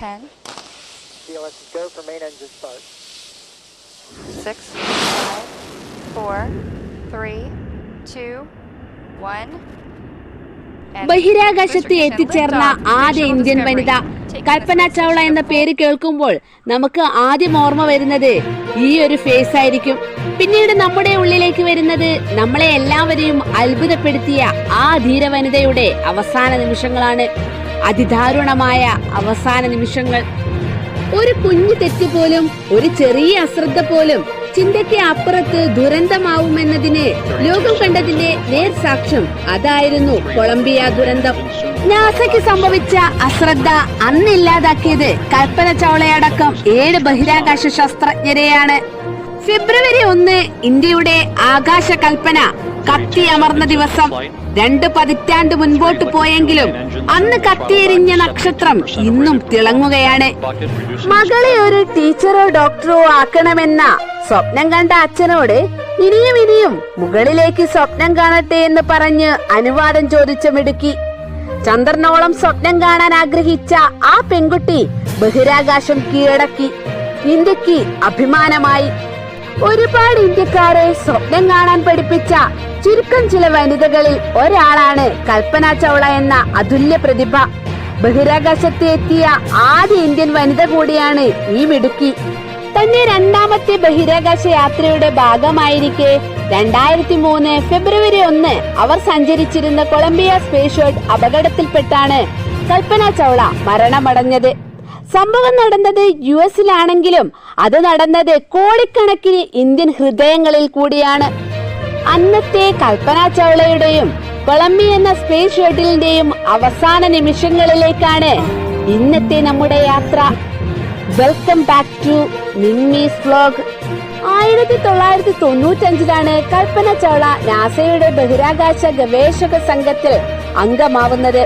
10, CLS is go for main engine start. 6, 5, 4, 3, 2, 1. And ബഹിരാകാശത്ത് എത്തിച്ചേർന്ന ആദ്യ ഇന്ത്യൻ വനിത കൽപ്പന ചൗള എന്ന പേര് കേൾക്കുമ്പോൾ നമുക്ക് ആദ്യം ഓർമ്മ വരുന്നത് ഈ ഒരു ഫേസ് ആയിരിക്കും. പിന്നീട് നമ്മുടെ ഉള്ളിലേക്ക് വരുന്നത് നമ്മളെ എല്ലാവരെയും അത്ഭുതപ്പെടുത്തിയ ആ ധീര വനിതയുടെ അവസാന നിമിഷങ്ങളാണ്. അതിദാരുണമായ അവസാന നിമിഷങ്ങൾ. ഒരു കുഞ്ഞു തെറ്റ് പോലും ഒരു ചെറിയ അശ്രദ്ധ പോലും ചിന്തയ്ക്ക് അപ്പുറത്ത് ദുരന്തമാവുമെന്നതിന് ലോകം കണ്ടതിന്റെ നേർസാക്ഷ്യം അതായിരുന്നു കൊളംബിയ ദുരന്തം. നാസയ്ക്ക് സംഭവിച്ച അശ്രദ്ധ അന്നില്ലാതാക്കിയത് കൽപ്പന ചൗളയടക്കം ഏഴ് ബഹിരാകാശ ശാസ്ത്രജ്ഞരെയാണ്. ഫെബ്രുവരി ഒന്ന് ഇന്ത്യയുടെ ആകാശ കൽപ്പന കത്തി അമർന്ന ദിവസം രണ്ട് പതിറ്റാണ്ട് മുൻപോട്ട് പോയെങ്കിലും അന്ന് കത്തിയെരിഞ്ഞ നക്ഷത്രം ഇന്നും തിളങ്ങുകയാണ്. മകളെ ഒരു ടീച്ചറോ ഡോക്ടറോ ആക്കണമെന്ന സ്വപ്നം കണ്ട അച്ഛനോട് ഇനിയും ഇനിയും മുകളിലേക്ക് സ്വപ്നം കാണട്ടെ എന്ന് പറഞ്ഞ് അനുവാദം ചോദിച്ച മിടുക്കി. ചന്ദ്രനോളം സ്വപ്നം കാണാൻ ആഗ്രഹിച്ച ആ പെൺകുട്ടി ബഹിരാകാശം കീഴടക്കി. ഇന്ത്യയ്ക്ക് അഭിമാനമായി. ഒരുപാട് ഇന്ത്യക്കാരെ സ്വപ്നം കാണാൻ പഠിപ്പിച്ച ചുരുക്കം ചില വനിതകളിൽ ഒരാളാണ് കൽപ്പന ചൗള എന്ന അതുല്യ പ്രതിഭ. ബഹിരാകാശത്ത് എത്തിയ ആദ്യ ഇന്ത്യൻ വനിത കൂടിയാണ് ഈ മിടുക്കി. തന്റെ രണ്ടാമത്തെ ബഹിരാകാശ യാത്രയുടെ ഭാഗമായിരിക്കെ രണ്ടായിരത്തി മൂന്ന് ഫെബ്രുവരി ഒന്ന് അവർ സഞ്ചരിച്ചിരുന്ന കൊളംബിയ സ്പേസ് ഷോട്ട് അപകടത്തിൽപ്പെട്ടാണ് കൽപ്പന ചൗള മരണമടഞ്ഞത്. സംഭവം നടന്നത് യു എസിലാണെങ്കിലും അത് നടന്നത് കോടിക്കണക്കിന് ഇന്ത്യൻ ഹൃദയങ്ങളിൽ കൂടിയാണ്. അന്നത്തെ കൽപ്പന ചൗളയുടെയും കൊളംബി എന്ന സ്പേസ് ഷട്ടിലിന്റെയും അവസാന നിമിഷങ്ങളിലേക്കാണ് ഇന്നത്തെ നമ്മുടെ യാത്ര. Welcome back to Mimmi's vlog ആയിരത്തി തൊള്ളായിരത്തി തൊണ്ണൂറ്റഞ്ചിലാണ് കൽപ്പന ചൗള നാസയുടെ ബഹിരാകാശ ഗവേഷക സംഘത്തിൽ അംഗമാവുന്നത്.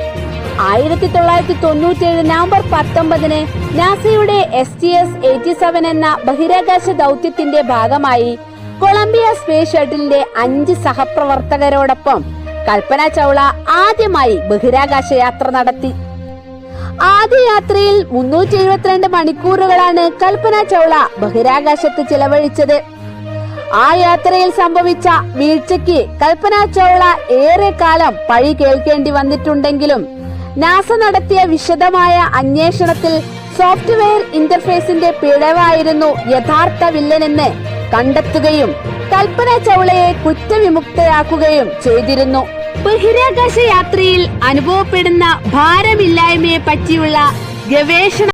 ആയിരത്തി തൊള്ളായിരത്തി തൊണ്ണൂറ്റിയേഴ് നവംബർ പത്തൊമ്പതിന് നാസയുടെ S T S eighty seven എന്ന ബഹിരാകാശ ദൗത്യത്തിന്റെ ഭാഗമായി കൊളംബിയ സ്പേസ് ഷട്ടിലിന്റെ അഞ്ച് സഹപ്രവർത്തകരോടൊപ്പം കൽപ്പന ചൗള ആദ്യമായി ബഹിരാകാശ യാത്ര നടത്തി. ആദ്യ യാത്രയിൽ മുന്നൂറ്റി എഴുപത്തിരണ്ട് മണിക്കൂറുകളാണ് കൽപ്പന ചൗള ബഹിരാകാശത്ത് ചിലവഴിച്ചത്. ആ യാത്രയിൽ സംഭവിച്ച വീഴ്ചയ്ക്ക് കൽപ്പന ചൗള ഏറെ കാലം പഴി കേൾക്കേണ്ടി വന്നിട്ടുണ്ടെങ്കിലും നാസ നടത്തിയ വിശദമായ അന്വേഷണത്തിൽ സോഫ്റ്റ്വെയർ ഇന്റർഫേസിന്റെ പിഴവായിരുന്നു യഥാർത്ഥ വില്ലനെന്ന് കണ്ടെത്തുകയും കൽപ്പന ചൗളയെ കുറ്റവിമുക്തയാക്കുകയും ചെയ്തിരുന്നു. ബഹിരാകാശ യാത്രയിൽ അനുഭവപ്പെടുന്ന ഭാരമില്ലായ്മയെ പറ്റിയുള്ള ഗവേഷണ